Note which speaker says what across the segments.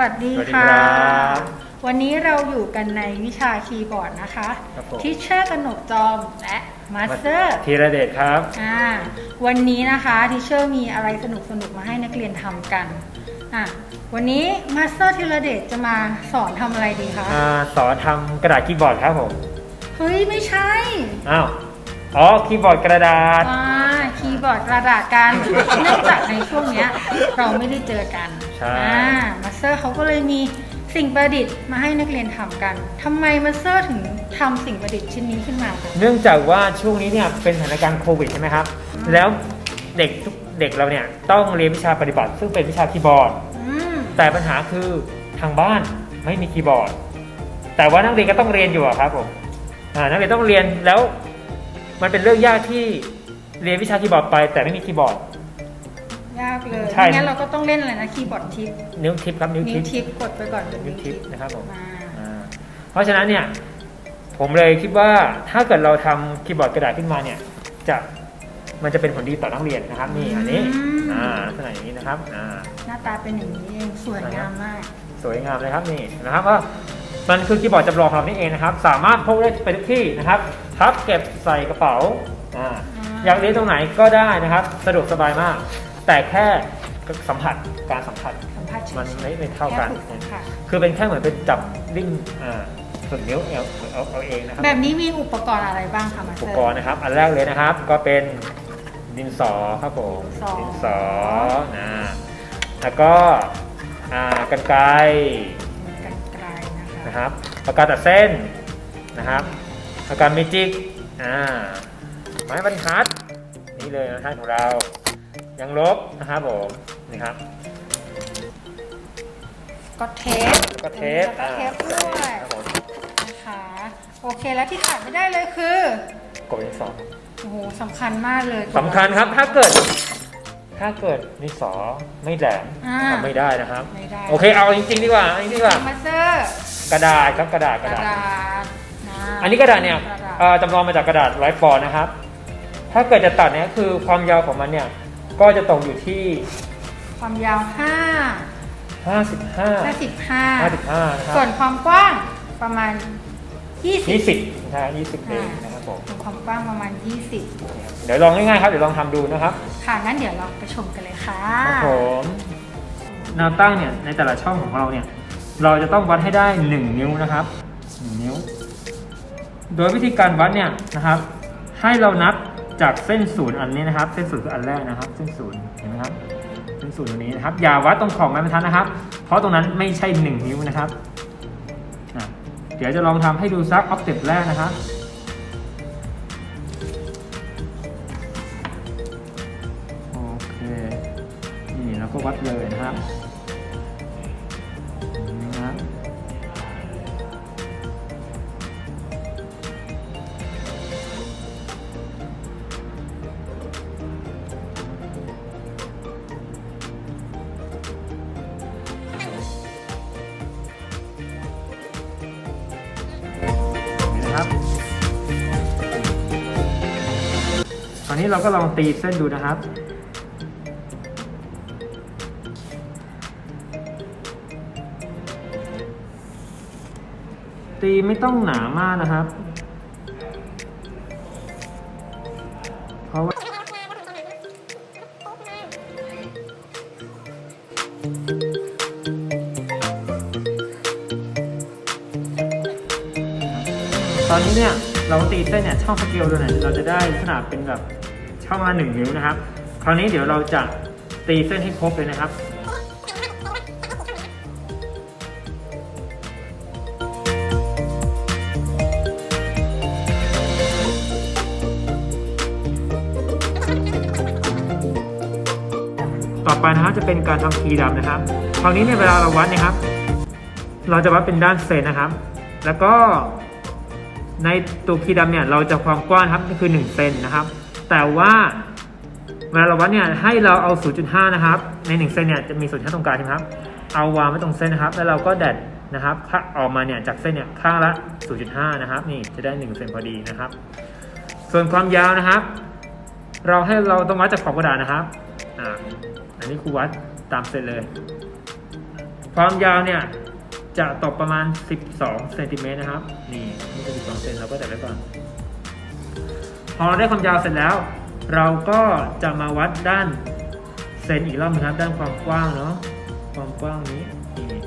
Speaker 1: วัสดี
Speaker 2: สวัสดี
Speaker 1: ค่ะ
Speaker 2: ครับ
Speaker 1: วันนี้เราอยู่กันในวิชาคีย์บอร์ดนะคะ
Speaker 2: ครับผม
Speaker 1: ทิชเชอร์กนกจอมและมาสเตอร์
Speaker 2: ธีระเดชครับ
Speaker 1: อ่าวันนี้นะคะทิชเชอร์มีอะไรสนุกสนุกๆมาให้นักเรียนทำกันอะวันนี้มาสเตอร์ธีระเดชจะมาสอนทำอะไรดีคะ
Speaker 2: อ่าสอนทำกระดาษคีย์บอร์ดครับผม
Speaker 1: เฮ้ย ไม่ใช่
Speaker 2: อ้าว อ๋อ คีย์บอร์ดกระดาษ
Speaker 1: อ่าคีย์บอร์ดกระดาษกัน เนื่องจากในช่วงเนี้ยเราไม่ได้เจอกัน
Speaker 2: ใช่
Speaker 1: อ่ามาส เตอร์เขาก็เลยมีสิ่งประดิษฐ์มาให้นักเรียนทำกันทำไมมาสเตอร์ถึงทำสิ่งประดิษฐ์ชิ้นนี้ขึ้นมาคะ
Speaker 2: เนื่องจากว่าช่วงนี้เนี่ยเป็นสถานการณ์โควิดใช่ไหมครับ
Speaker 1: อืม
Speaker 2: แล้วเด็กทุกเด็กเราเนี่ยต้องเรียนวิชาปฏิบัติ ซึ่งเป็นวิชาคีย์บอร์ด
Speaker 1: อืม
Speaker 2: แต่ปัญหาคือทางบ้านไม่มีคีย์บอร์ด แต่ว่านักเรียนก็ต้องเรียนอยู่อะครับผมอ่านักเรียนต้องเรียนแล้ว มันเป็นเรื่องยากที่เรียนวิชาคีย์บอร์ดไป แต่ไม่มีคีย์บอร์ด
Speaker 1: ยาก เลย
Speaker 2: ใช่
Speaker 1: ไม่งั้นเราก็ต้องเล่นอะไรนะคีย์บอร์ดทิป
Speaker 2: นิ้วทิปครับนิ้ว
Speaker 1: นิ้
Speaker 2: ทิ
Speaker 1: ว
Speaker 2: ป
Speaker 1: ทิปกดไปก่อนเป็น
Speaker 2: นิ้
Speaker 1: นิ้
Speaker 2: ว
Speaker 1: ว
Speaker 2: ทิ
Speaker 1: ทิ
Speaker 2: ป
Speaker 1: ป
Speaker 2: นะครับผม
Speaker 1: มา
Speaker 2: อ่าเพราะฉะนั้นเนี่ยผมเลยคิดว่าถ้าเกิดเราทำคีย์บอร์ดกระดาษขึ้นมาเนี่ยจะมันจะเป็นผลดีต่อนักเรียนนะครับนี่อันนี้อ่าลักษณะอย่างนี้นะครับอ่า
Speaker 1: หน้าตาเป็นอย่างนี้เองสวยงามมาก
Speaker 2: สวยงามเลยครับนี่นะครับว่ามันคือคีย์บอร์ดจำลองของเรานี่เองนะครับ สามารถพกได้ไปทุกที่นะครับพับเก็บใส่กระเป๋าอ่า
Speaker 1: อ่า
Speaker 2: อยากเรียนตรงไหนก็ได้นะครับ สะดวกสบายมาก แต่แค่สัมผัสการสัมผัส
Speaker 1: สัมผัสเฉยๆ
Speaker 2: มันไม่ไม่เท่ากัน
Speaker 1: แค่ฝึสัมผัส
Speaker 2: คือเป็นแค่เหมือนเป็นจับลิ้นอ่าส่วนนิ้วเอาเอาเอาเองนะครับ
Speaker 1: แบบนี้มีอุปกรณ์อะไรบ้างคะมาส
Speaker 2: อุ
Speaker 1: เต
Speaker 2: ป
Speaker 1: อร์
Speaker 2: กรณ์นะครับ อันแรกเลยนะครับ ก็เป็นดินสอครับผม
Speaker 1: ดินสอ
Speaker 2: นสอนะแล้วก็อ่ากันไกร
Speaker 1: กันไกลนะคะ
Speaker 2: นะครับปากกาตัดเส้นนะครับปากกาเมจิกอ่าไม้บรรทัดนี่เลยนะท่านของเรา ยังลบนะครับผมนี่ครับ
Speaker 1: ก็เทป
Speaker 2: แล้วก็เทป
Speaker 1: แล้วก็เทปด้วย
Speaker 2: ครับผม
Speaker 1: นะคะโอเคแล้วที่ขาดไม่ได้เลยคือก
Speaker 2: ดดินสอ
Speaker 1: โอ้โหสำคัญมากเลย
Speaker 2: สำคัญครับถ้าเกิด ถ้าเกิดดินสอไม่แหลม
Speaker 1: อ่า
Speaker 2: ทำไม่ได้นะครับ
Speaker 1: ไม่ได้
Speaker 2: โอเคเอาจริงๆดีกว่าเอาจริงๆดีกว่า
Speaker 1: มาสเตอร์
Speaker 2: กระดาษครับกระดาษ
Speaker 1: ก
Speaker 2: ก
Speaker 1: ระ
Speaker 2: ระดาษ
Speaker 1: ดาษนะ
Speaker 2: อันนี้กระดาษเนี่ย
Speaker 1: กระดาษ
Speaker 2: เอ่อจำลองมาจากกระดาษร้อยปอนด์นะครับ ถ้าเกิดจะตัดเนี่ยคือความยาวของมันเนี่ย ก็จะตกอยู่ที่
Speaker 1: ความยาว5
Speaker 2: 55
Speaker 1: 55
Speaker 2: 55นะค
Speaker 1: ส่ว
Speaker 2: รับ
Speaker 1: นความกว้างประมาณ 20
Speaker 2: 20นะฮะ20เองนะครับผม
Speaker 1: ส่วนความกว้างประมาณ
Speaker 2: เดี๋ยวลองง่ายๆครับ เดี๋ยวลองทำดูนะครับ
Speaker 1: 20ค่ะงั้นเดี๋ยวเราไปชมกันเลยค่ะ
Speaker 2: ครับผมแนวตั้งเนี่ยในแต่ละช่องของเราเนี่ย เราจะต้องวัดให้ได้ 1 นิ้วนะครับ 1 นิ้ว โดยวิธีการวัดเนี่ยนะครับ ให้เรานับ จากเส้นศูนย์อันนี้นะครับ เส้นศูนย์คืออันแรกนะครับ เส้นศูนย์เห็นไหมครับเส้นศูนย์ตรงนี้นะครับ อย่าวัดตรงขอบไม้บรรทัดนะครับ เพราะตรงนั้นไม่ใช่1นิ้วนะครับเดี๋ยวจะลองทำให้ดูซักออฟเต็ปแรกนะครับโอเค นี่เราก็วัดเลยนะครับ อนนี้เราก็ลองตีเส้นดูนะครับ ตีไม่ต้องหนามากนะครับ เพราะว่าตอนนี้เนี่ยเราตีเส้นเนี่ยช่องสเกลตัวไหนเราจะได้ลักษณะเป็นแบบ ช่องละหนึ่งนิ้วนะครับ คราวนี้เดี๋ยวเราจะตีเส้นให้ครบเลยนะครับต่อไปนะครับจะเป็นการทำคีดำนะครับ คราวนี้เนี่ยเวลาเราวัดนะครับ เราจะวัดเป็นด้านเซนนะครับ แล้วก็ในตัวคีดำเนี่ยเราจะความกว้างครับก็คือ1เซนนะครับ แต่ว่าเวลาเราวัดเนี่ยให้เราเอา 0.5 นะครับ ใน 1เซนเนี่ยจะมี 0.5 ตรงกลางใช่ไหมครับ เอาวางไว้ตรงเส้นนะครับ แล้วเราก็แดดนะครับถ้าออกมาเนี่ยจากเส้นเนี่ยข้างละ 0.5 นะครับ นี่จะได้1เซนพอดีนะครับ ส่วนความยาวนะครับ เราให้เราต้องวัดจากขอบกระดาษนะครับอ่าอันนี้ครูวัดตามเซนเลย ความยาวเนี่ยจะตกประมาณ 12 เซนติเมตรนะครับ นี่นี่คือ12เซนเราก็จับไว้ก่อน พอเราได้ความยาวเสร็จแล้ว เราก็จะมาวัดด้านเซนอีกรอบนะครับด้านความกว้างเนาะความกว้างนี้นี่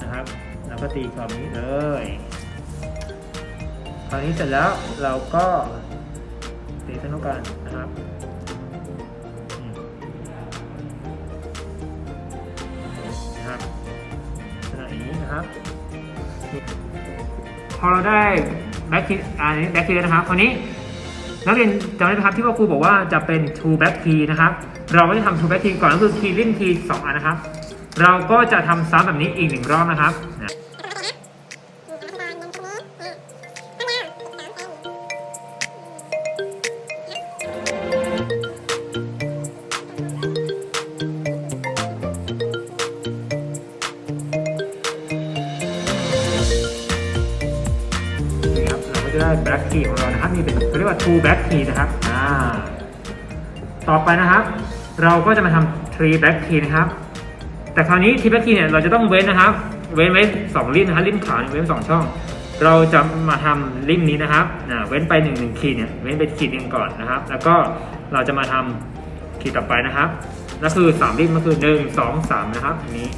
Speaker 2: นะครับเราก็ตีความนี้เลยคราวนี้เสร็จแล้วเราก็ตีเส้นเท่ากันนะครับนะครับขนาดนี้นะครับพอเราได้แบ็คคีอันนี้แบ็คคีนะครับคราวนี้ นักเรียนจำได้ไหมครับที่ว่าครูบอกว่าจะเป็น two back key นะครับ เราก็จะทำ two back key ก่อนก็คือ key ลิ้น key สองอันนะครับ เราก็จะทำซ้ำแบบนี้อีกหนึ่งรอบนะครับนะครับเราก็จะได้ back key ของเรา นะครับนี่เป็นเขาเรียกว่า two back key นะครับอ่าต่อไปนะครับ เราก็จะมาทำ three back key นะครับ แต่คราวนี้ three back key เนี่ยเราจะต้องเว้นนะครับ เว้นไว้สองลิ้นนะครับลิ้นขาวเนี่ยเว้นสองช่อง เราจะมาทำลิ้นนี้นะครับอ่าเว้นไปหนึ่งหนึ่งขีดเนี่ยเว้นไปขีดหนึ่งก่อนนะครับ แล้วก็เราจะมาทำขีดต่อไปนะครับนั่นคือสามลิ้นก็คือหนึ่งสองสามนะครับอันนี้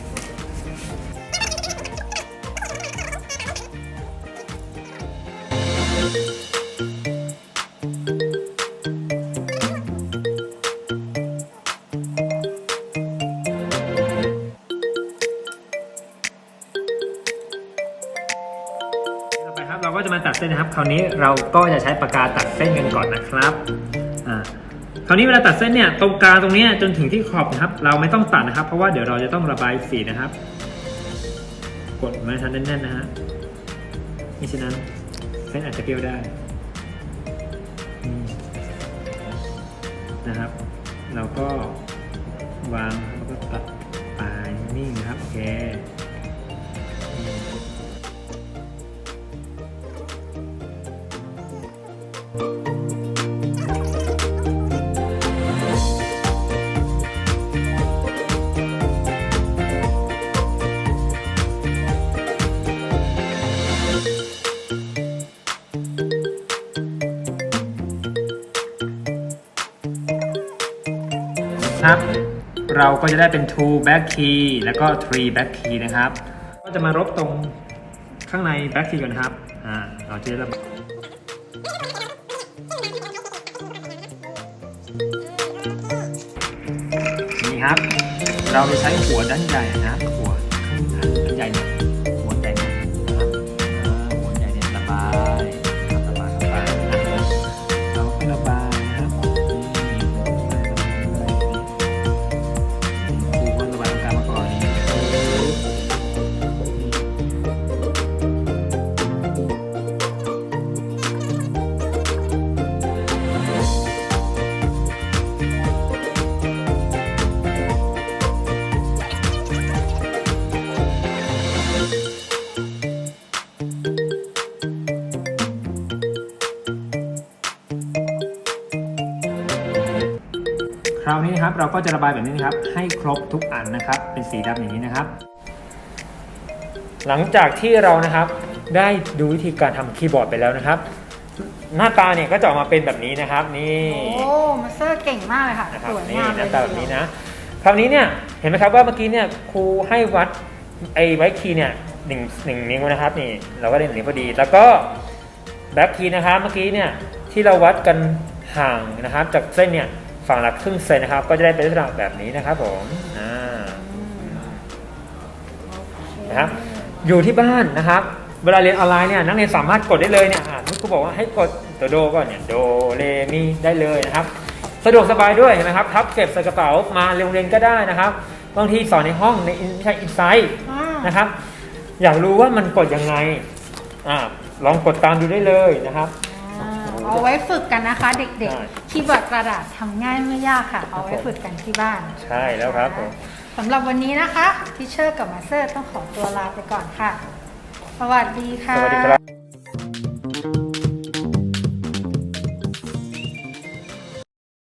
Speaker 2: ครับเราก็จะมาตัดเส้นนะครับ คราวนี้เราก็จะใช้ปากกาตัดเส้นกันก่อนนะครับอ่าคราวนี้เวลาตัดเส้นเนี่ยตรงกลางตรงนี้จนถึงที่ขอบนะครับ เราไม่ต้องตัดนะครับ เพราะว่าเดี๋ยวเราจะต้องระบายสีนะครับ กดม้ทันแน่นๆนะฮะมิฉะนั้นเส้นอาจจะเกี้ยวได้นะครับ เราก็วางแล้วก็ตัดปลายนิ่งนะครับโอเค เราก็จะได้เป็น two back key แล้วก็ three back key นะครับ ก็จะมารบตรงข้างใน back key ก่อนนะครับ อ่า เราจะได้ระบนี่ครับ เราจะใช้หัวด้านใหญ่นะครับ คราวนี้นะครับเราก็จะระบายแบบนี้นะครับ ให้ครบทุกอันนะครับ เป็นสีดำอย่างนี้นะครับ หลังจากที่เรานะครับได้ดูวิธีการทำคีย์บอร์ดไปแล้วนะครับ หน้าตาเนี่ยก็จะออกมาเป็นแบบนี้นะครับ นี่
Speaker 1: โอ้มาสเตอร์เก่งมากเลยค่ะ
Speaker 2: นะครับ
Speaker 1: สวย
Speaker 2: นี่
Speaker 1: งาม
Speaker 2: ห
Speaker 1: เล
Speaker 2: น้ายตาแบบนี้นะคราวนี้เนี่ยเห็นไหมครับว่าเมื่อกี้เนี่ยครูให้วัดไอ้ไว้คีย์เนี่ยหนึ่งหนึ่งนิ้วนะครับนี่เราก็ได้หนึ่งนิ้วพอดี แล้วก็แบ็คคีย์นะครับเมื่อกี้เนี่ยที่เราวัดกันห่างนะครับจากเส้นเนี่ย ฝั่งละครึ่งเซนนะครับ ก็จะได้เป็นลักษณะแบบนี้นะครับผมอ่านะครับอยู่ที่บ้านนะครับ เวลาเรียนออนไลน์เนี่ยนักเรียนสามารถกดได้เลยเนี่ยอ่าครูบอกว่าให้กดตัวโดก่อนเนี่ยโดเรมีได้เลยนะครับสะดวกสบายด้วยเห็นไหมครับพับเก็บใส่กระเป๋ามาโรงเรียนก็ได้นะครับบางทีสอนในห้องในใช่อินไซต์นะครับ อยากรู้ว่ามันกดยังไงอ่าลองกดตามดูได้เลยนะครับ
Speaker 1: เอาไว้ฝึกกันนะคะเด็ก
Speaker 2: ใช่
Speaker 1: ๆคีย์บอร์ดกระดาษทำง่ายไม่ยากค่ะ เอาไว้ฝึกกันที่บ้าน
Speaker 2: ใช่แล้วครับผม
Speaker 1: สำหรับวันนี้นะคะทิเชอร์กับมาสเตอร์ต้องขอตัวลาไปก่อนค่ะ สวัสดีค่ะ
Speaker 2: สวัสดีครับ